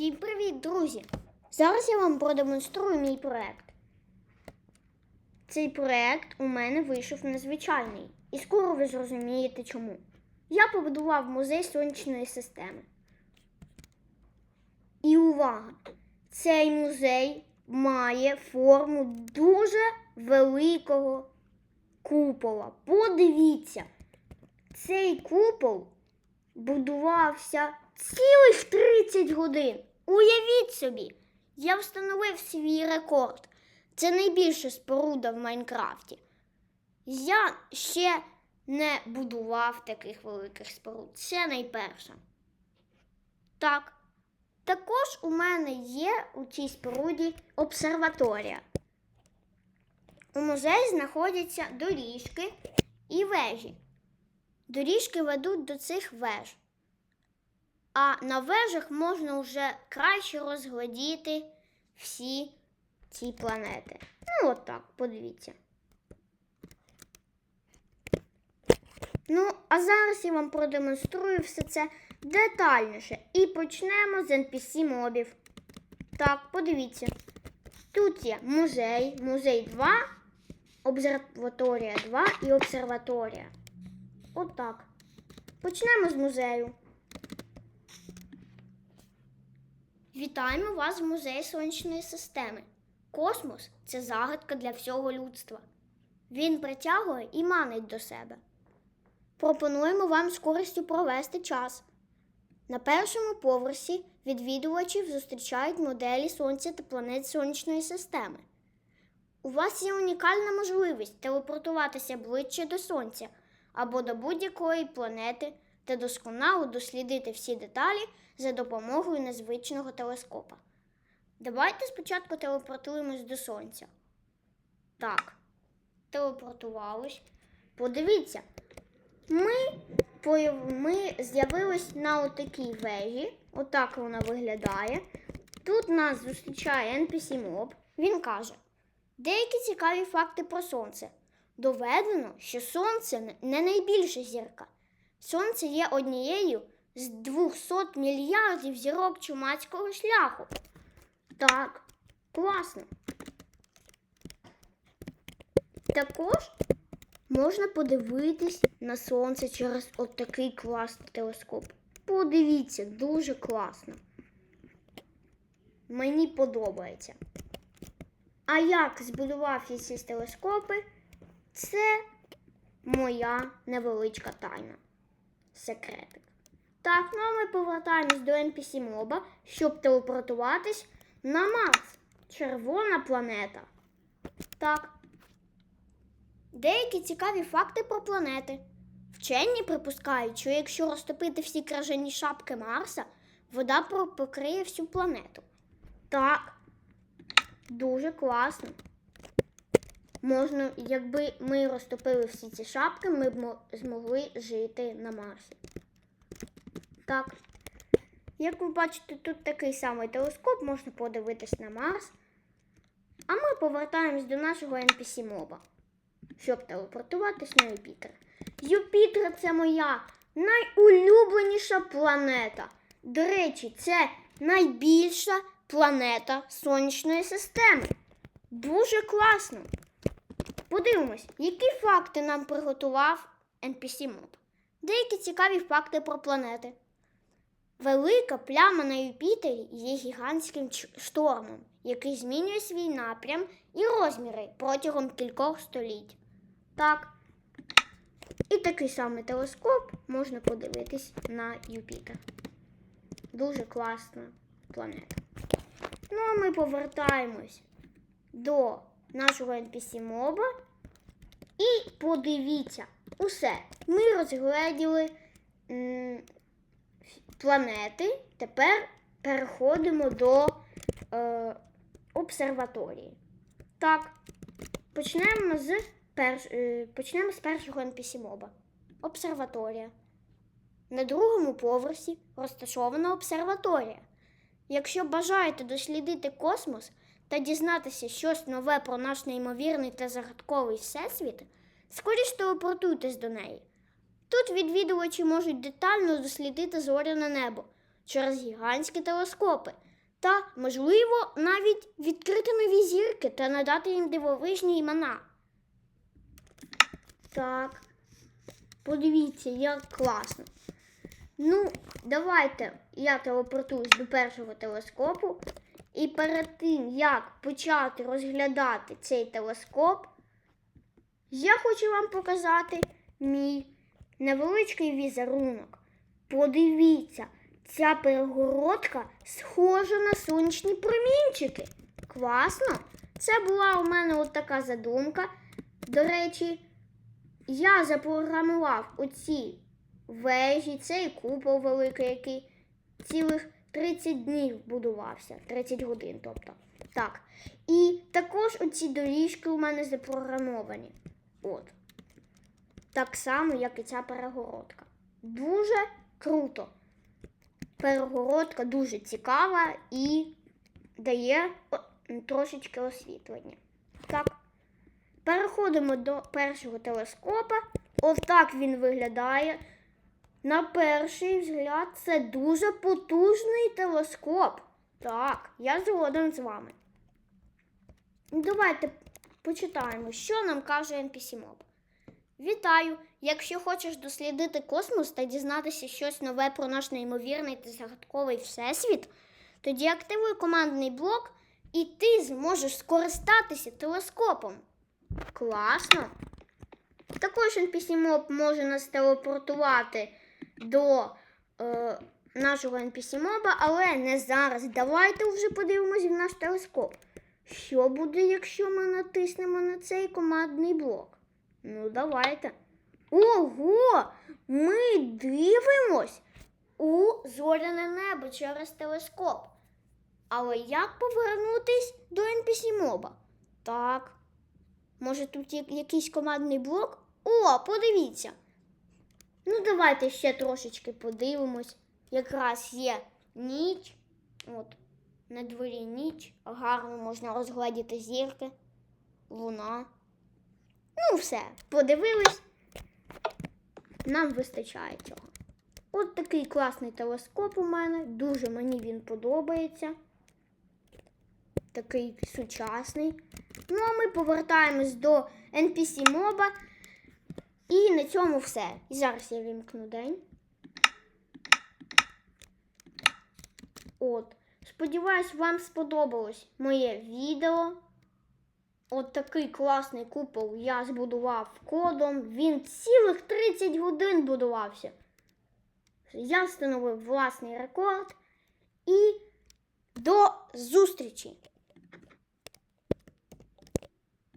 Всім привіт, друзі! Зараз я вам продемонструю мій проект. Цей проект у мене вийшов незвичайний, і скоро ви зрозумієте чому. Я побудував музей сонячної системи. І увага! Цей музей має форму дуже великого купола. Подивіться, цей купол будувався цілих 30 годин. Уявіть собі, я встановив свій рекорд. Це найбільша споруда в Майнкрафті. Я ще не будував таких великих споруд. Це найперша. Так. Також у мене є у цій споруді обсерваторія. У музеї знаходяться доріжки і вежі. Доріжки ведуть до цих веж. А на вежах можна вже краще розглядіти всі ці планети. Ну, от так, подивіться. Ну, а зараз я вам продемонструю все це детальніше. І почнемо з NPC мобів. Так, подивіться. Тут є музей, музей 2, обсерваторія 2 і обсерваторія. Отак. Почнемо з музею. Вітаємо вас в музеї сонячної системи. Космос це загадка для всього людства. Він притягує і манить до себе. Пропонуємо вам з користю провести час. На першому поверсі відвідувачів зустрічають моделі Сонця та планет сонячної системи. У вас є унікальна можливість телепортуватися ближче до Сонця або до будь-якої планети та досконало дослідити всі деталі за допомогою незвичного телескопа. Давайте спочатку телепортуємось до Сонця. Так, телепортувались. Подивіться, ми, ми з'явились на отакій вежі. Отак вона виглядає. Тут нас зустрічає NPC Mob. Він каже: деякі цікаві факти про Сонце. Доведено, що Сонце не найбільша зірка. Сонце є однією з 200 мільярдів зірок чумацького шляху. Так, класно. Також можна подивитись на сонце через отакий класний телескоп. Подивіться, дуже класно. Мені подобається. А як збудував ці телескопи, це моя невеличка тайна. Секретик. Так, ну а ми повертаємось до NPC моба, щоб телепортуватись на Марс. Червона планета. Так. Деякі цікаві факти про планети. Вчені припускають, що якщо розтопити всі кражені шапки Марса, вода покриє всю планету. Так, дуже класно. Можна, якби ми розтопили всі ці шапки, ми б змогли жити на Марсі. Так. Як ви бачите, тут такий самий телескоп, можна подивитись на Марс. А ми повертаємось до нашого NPC моба, щоб телепортуватись на Юпітер. Юпітер це моя найулюбленіша планета. До речі, це найбільша планета сонячної системи. Дуже класно. Подивимось, які факти нам приготував NPC Mob. Деякі цікаві факти про планети. Велика пляма на Юпітері є гігантським штормом, який змінює свій напрям і розміри протягом кількох століть. Так. І такий самий телескоп можна подивитись на Юпітер. Дуже класна планета. Ну, а ми повертаємось до нашого NPC моба. І подивіться, усе. Ми розгледіли м, планети. Тепер переходимо до е, обсерваторії. Так, почнемо з, перш, е, почнемо з першого NPC моба. Обсерваторія. На другому поверсі розташована обсерваторія. Якщо бажаєте дослідити космос та дізнатися щось нове про наш неймовірний та загадковий всесвіт, скоріш телепортуйтесь до неї. Тут відвідувачі можуть детально дослідити зоряне небо через гігантські телескопи та, можливо, навіть відкрити нові зірки та надати їм дивовижні імена. Так. Подивіться, як класно. Ну, давайте я телепортуюсь до першого телескопу. І перед тим, як почати розглядати цей телескоп, я хочу вам показати мій невеличкий візерунок. Подивіться, ця перегородка схожа на сонячні промінчики. Класно! Це була у мене от така задумка. До речі, я запрограмував оці вежі, цей купол великий, який цілих 30 днів будувався, 30 годин, тобто. Так. І також оці доріжки у мене запрограмовані. От. Так само, як і ця перегородка. Дуже круто. Перегородка дуже цікава і дає трошечки освітлення. Так. Переходимо до першого телескопа. Отак він виглядає. На перший взгляд, це дуже потужний телескоп. Так, я згоден з вами. Давайте почитаємо, що нам каже NPC Mob. Вітаю! Якщо хочеш дослідити космос та дізнатися щось нове про наш неймовірний та загадковий всесвіт, тоді активуй командний блок і ти зможеш скористатися телескопом. Класно! Також NPC Mob може нас телепортувати до е, нашого NPC моба, але не зараз. Давайте вже подивимось в наш телескоп. Що буде, якщо ми натиснемо на цей командний блок? Ну, давайте. Ого! Ми дивимось у зоряне небо через телескоп. Але як повернутись до NPC моба? Так. Може тут якийсь командний блок? О, подивіться. Ну, давайте ще трошечки подивимось. Якраз є ніч. От, на дворі ніч. Гарно можна розгладіти зірки, луна. Ну, все, подивились. Нам вистачає цього. От такий класний телескоп у мене. Дуже мені він подобається. Такий сучасний. Ну, а ми повертаємось до NPC моба. І на цьому все. І зараз я вімкну день. От. Сподіваюсь, вам сподобалось моє відео. От такий класний купол я збудував кодом. Він цілих 30 годин будувався. Я встановив власний рекорд. І до зустрічі!